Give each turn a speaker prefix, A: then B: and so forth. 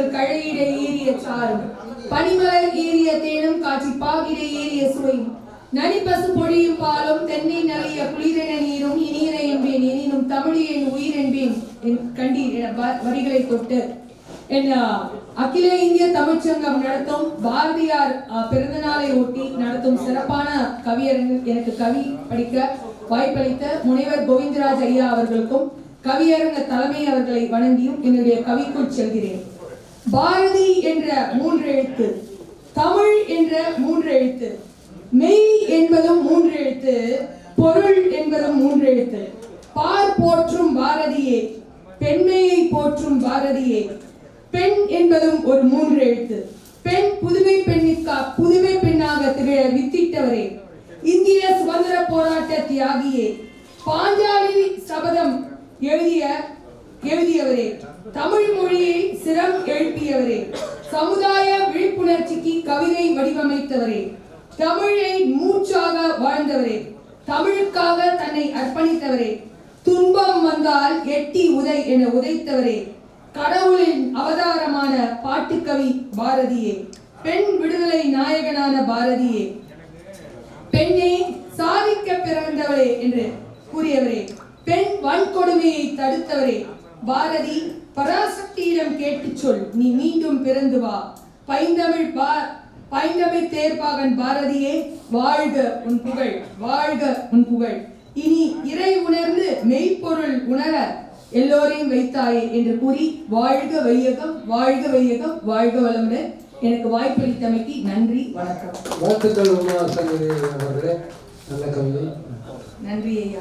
A: வாசல் கழையிட ஏறிய சாரும் பனிமலர் ஏறிய தேனும் காட்சி பாகிட ஏறிய சுவையும் நனிப்பசு பொழியும் பாலும் தென்னை நலிய குளிரென நீரும் இனியன என்பேன் எனினும் தமிழ் உயிர் என்பேன் என் கண்டீர் என வரிகளை தொட்டு என் அகில இந்திய தமிழ்ச்சங்கம் நடத்தும் பாரதியார் பிறந்த நாளை ஒட்டி நடத்தும் சிறப்பான கவியரங்கு எனக்கு கவி படிக்க வாய்ப்பளித்த முனைவர் கோவிந்தராஜ் ஐயா அவர்களுக்கும் கவியரங்க தலைமை அவர்களை வணங்கியும் என்னுடைய கவிக்குள் செல்கிறேன். பாரதி என்ற மூன்று எழுத்து தமிழ் என்ற மூன்று எழுத்து மெய் என்பதும் மூன்று எழுத்து பொருள் என்பதும் மூன்று எழுத்து பார் போற்றும் பாரதியே பெண்மையை போற்றும் பாரதியே. பெண் என்பதும் ஒரு மூன்று எழுத்து பெண் புதுமை பெண்ணிற்கா புதுமை பெண்ணாக திகழ வித்திட்டவரே. இந்திய சுதந்திர போராட்ட தியாகியே. பாஞ்சாலி சபதம் எழுதிய எழுதியவரே. தமிழ் மொழியை சிரம் எழுப்பியவரே. சமுதாய விழிப்புணர்ச்சிக்கு கவிதை வடிவமைத்தவரே. தமிழை மூச்சாக வாழ்ந்தவரே. தமிழுக்காக தன்னை அர்ப்பணித்தவரே. துன்பம் வந்தால் எட்டி உதை என உதைத்தவரே. கடவுளின் அவதாரமான பாட்டுக்கவி பாரதியே. பெண் விடுதலை நாயகனான பாரதியே. பெண்ணே சாதிக்க பிறந்தவளே என்று கூறியவரே. பெண் வன்கொடுமையை தடுத்தவரே. பாரதி பராசக்தியிடம் கேட்டு சொல். நீ மீண்டும் பிறந்து வா. பைந்தமிழ் பா பைந்தமிழ் தேர்ப்பாகன் பாரதியே வாழ்க உன் புகழ் வாழ்க உன் புகழ். இனி இறை உணர்ந்து மெய்ப்பொருள் உணர எல்லோரையும் வைத்தாயே என்று கூறி வாழ்க வையகம் வாழ்க வையகம் வாழ்க வளமுடன். எனக்கு வாய்ப்பளித்தமைக்கு நன்றி வணக்கம்.
B: வாழ்த்துக்கள் உமா சங்கரி அவர்களே. நல்ல கவிதை.
A: நன்றி ஐயா.